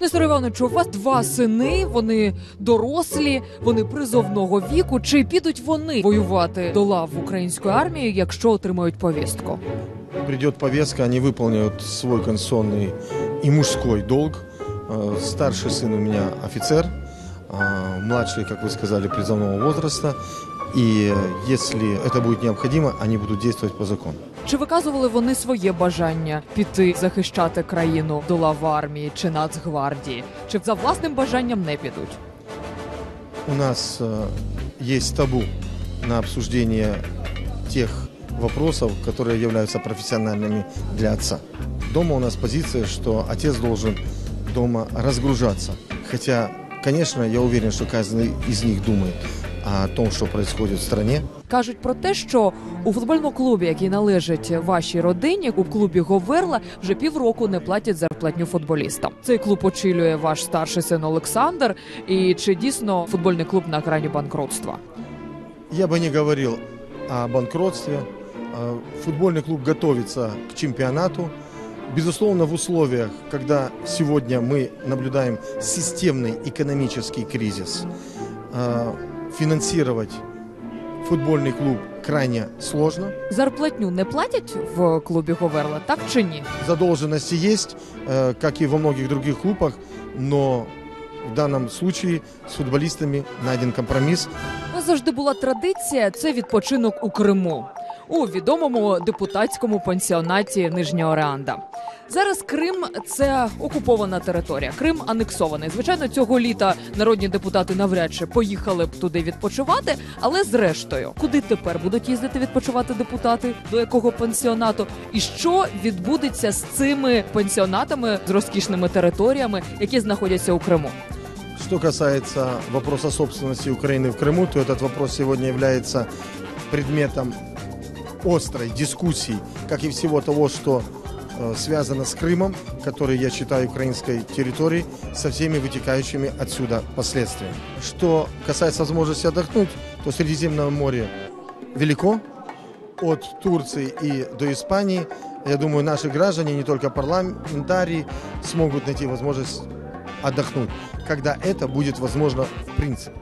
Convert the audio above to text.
Нестор Іванович, у вас два сини, вони дорослі, вони призовного віку. Чи підуть вони воювати до лав української армії, якщо отримають повістку? Придет повестка, они выполняют свой конституционный и мужской долг. Э, Старший сын у меня офицер, а младший, как вы сказали, призывного возраста. И если это будет необходимо, они будут действовать по закону. Чи виказували вони своє бажання піти захищати країну до лав армії чи Нацгвардії? Чи за власним бажанням не підуть? У нас э, есть табу на обсуждение тех вопросов, которые являются профессиональными для отца. Дома у нас позиция, что отец должен дома разгружаться. Хотя, конечно, я уверен, что каждый из них думает о том, что происходит в стране. Кажуть про те, що у футбольному клубі, який належить вашій родині, у клубі Говерла вже півроку не платять зарплатню футболістам. Цей клуб очолює ваш старший син Олександр. І чи дійсно футбольний клуб на грані банкротства? Я бы не говорил о банкротстве. Э, Футбольный клуб готовится к чемпионату. Безусловно, в условиях, когда сегодня мы наблюдаем системный экономический кризис, э, финансировать футбольный клуб крайне сложно. Зарплатню не платять в клубі Говерла, так чи ні? Задолженности есть, э, как и во многих других клубах, но в данном случае с футболистами найден компромисс. У нас завжди була традиція це відпочинок у Криму у відомому депутатському пансіонаті Нижня Ореанда. Зараз Крим це окупована територія. Крим анексований. Звичайно, цього літа народні депутати навряд чи поїхали б туди відпочивати. Але зрештою, куди тепер будуть їздити відпочивати депутати? До якого пансіонату? І що відбудеться з цими пансіонатами з розкішними територіями, які знаходяться у Криму? Что касается вопроса собственности Украины в Крыму, то этот вопрос сегодня является предметом острой дискуссии, как и всего того, что э, связано с Крымом, который я считаю украинской территорией, со всеми вытекающими отсюда последствиями. Что касается возможности отдохнуть, то Средиземное море велико, от Турции и до Испании. Я думаю, наши граждане, не только парламентарии, смогут найти возможность отдохнуть, когда это будет возможно в принципе.